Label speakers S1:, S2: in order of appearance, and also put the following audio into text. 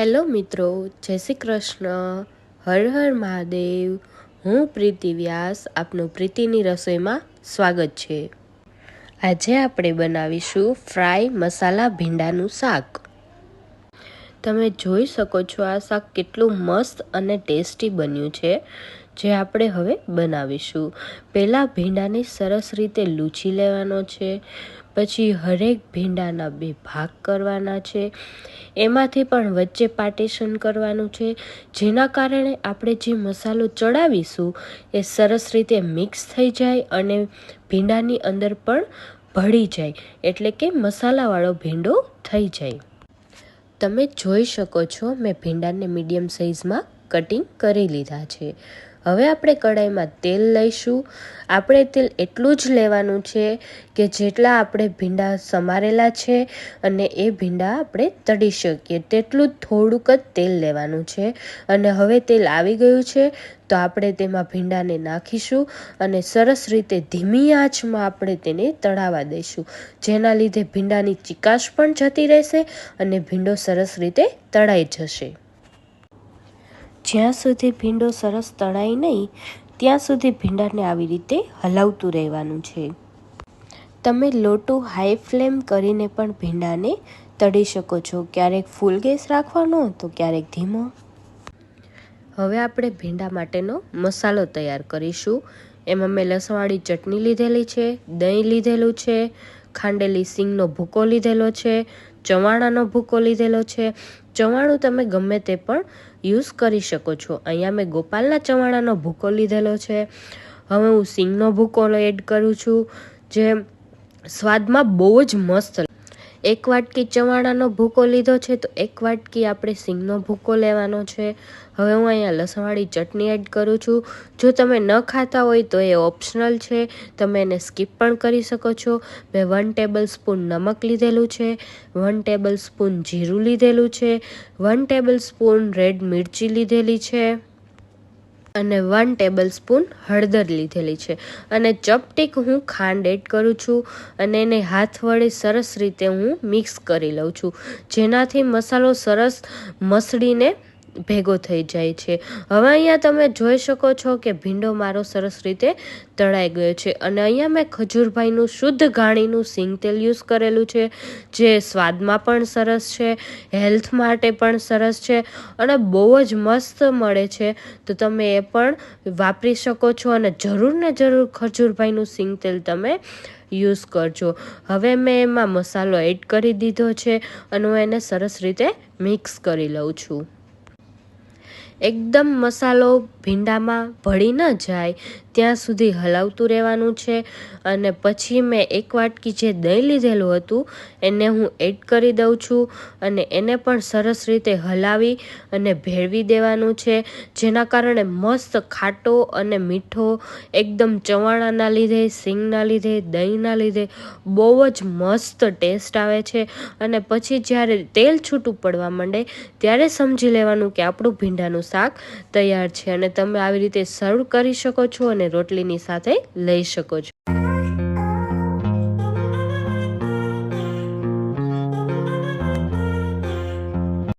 S1: Hello મિત્રો, જય શ્રી કૃષ્ણ. હર હર મહાદેવ. હું પ્રીતિ વ્યાસ, આપનું પ્રીતિની રસોઈમાં સ્વાગત છે. આજે આપણે બનાવીશું ફ્રાય મસાલા ભીંડાનું શાક. તમે જોઈ શકો છો આ શાક કેટલું મસ્ત અને ટેસ્ટી બન્યું છે, જે આપણે હવે બનાવીશું. પહેલાં ભીંડાને સરસ રીતે લૂછી લેવાનો છે. પછી હરેક ભીંડાના બે ભાગ કરવાના છે. એમાંથી પણ વચ્ચે પાર્ટીશન કરવાનું છે. જેના કારણે આપણે જે મસાલો ચડાવીશું એ સરસ રીતે મિક્સ થઈ જાય અને ભીંડાની અંદર પણ ભળી જાય. એટલે કે મસાલાવાળો ભીંડો થઈ જાય. તમે જોઈ શકો છો મેં ભીંડાને મીડિયમ સાઇઝમાં કટિંગ કરી લીધા છે. હવે આપણે કઢાઈમાં તેલ લઈશું. આપણે તેલ એટલું જ લેવાનું છે કે જેટલા આપણે ભીંડા સમારેલા છે અને એ ભીંડા આપણે તળી શકીએ. તેટલું થોડુંક જ તેલ લેવાનું છે. અને હવે તેલ આવી ગયું છે, તો આપણે તેમાં ભીંડાને નાખીશું અને સરસ રીતે ધીમી આંચમાં આપણે તેને તળાવા દઈશું. જેના લીધે ભીંડાની ચિકાશ પણ જતી રહેશે અને ભીંડો સરસ રીતે તળાઈ જશે. જ્યાં સુધી ભીંડો સરસ તળાય નહીં, ત્યાં સુધી ભીંડાને આવી રીતે હલાવતું રહેવાનું છે. તમે લોટું હાઈ ફ્લેમ કરીને પણ ભીંડાને તળી શકો છો. ક્યારેક ફૂલ ગેસ રાખવાનો, તો ક્યારેક ધીમો. હવે આપણે ભીંડા માટેનો મસાલો તૈયાર કરીશું. એમાં મેં લસણવાળી ચટણી લીધેલી છે, દહીં લીધેલું છે, ખાંડેલી સિંગનો ભૂકો લીધેલો છે ચવાણાનો ભૂકો લીધેલો છે. ચવાણું તમે ગમે તે પણ યુઝ કરી શકો છો. અહીંયા મેં ગોપાલના ચવાણાનો ભૂકો લીધેલો છે. હવે હું સિંગનો ભૂકો એડ કરું છું. જે સ્વાદમાં બહુ જ મસ્ત એક વાટકી ચવાણાનો ભૂકો લીધો છે, તો એક વાટકી આપણે સિંગનો ભૂકો લેવાનો છે. હવે હું અહીંયા લસણવાળી ચટણી એડ કરું છું. જો તમે ન ખાતા હોય તો એ ઓપ્શનલ છે. તમે એને સ્કીપ પણ કરી શકો છો. મેં વન ટેબલ સ્પૂન નમક લીધેલું છે, વન ટેબલ સ્પૂન જીરું લીધેલું છે, વન ટેબલ સ્પૂન રેડ મિરચી લીધેલી છે. અને વન ટેબલ સ્પૂન હળદર લીધેલી છે. અને ચપટીક હું ખાંડ એડ કરું છું અને એને હાથ વડે સરસ રીતે હું મિક્સ કરી લઉં છું. જેનાથી મસાલો સરસ મસળીને ભેગો થઈ જાય છે. હવે અહીંયા તમે જોઈ શકો છો કે ભીંડો મારો સરસ રીતે તળાઈ ગયો છે અને અહીંયા મેં ખજૂરભાઈનું શુદ્ધ ઘાણીનું સિંગ તેલ યુઝ કરેલું છે, જે સ્વાદમાં પણ સરસ છે, હેલ્થ માટે પણ સરસ છે અને બહુ જ મસ્ત મળે છે. તો તમે એ પણ વાપરી શકો છો અને જરૂર ને જરૂર ખજૂરભાઈનું સિંગ તેલ તમે યુઝ કરજો. હવે મેં એમાં મસાલો એડ કરી દીધો છે અને હું એને સરસ રીતે મિક્સ કરી લઉં છું. એકદમ મસાલો ભીંડામાં ભળી ન જાય, ત્યાં સુધી હલાવતું રહેવાનું છે. અને પછી મેં એક વાટકી જે દહીં લીધેલું હતું, એને હું એડ કરી દઉં છું અને એને પણ સરસ રીતે હલાવી અને ભેળવી દેવાનું છે. જેના કારણે મસ્ત ખાટો અને મીઠો, એકદમ ચવાણાના લીધે, સિંગના લીધે, દહીંના લીધે બહુ જ મસ્ત ટેસ્ટ આવે છે. અને પછી જ્યારે તેલ છૂટું પડવા માંડે, ત્યારે સમજી લેવાનું કે આપણું ભીંડાનું શાક તૈયાર છે અને તમે આવી રીતે સર્વ કરી શકો છો અને રોટલીની સાથે લઈ શકો છો.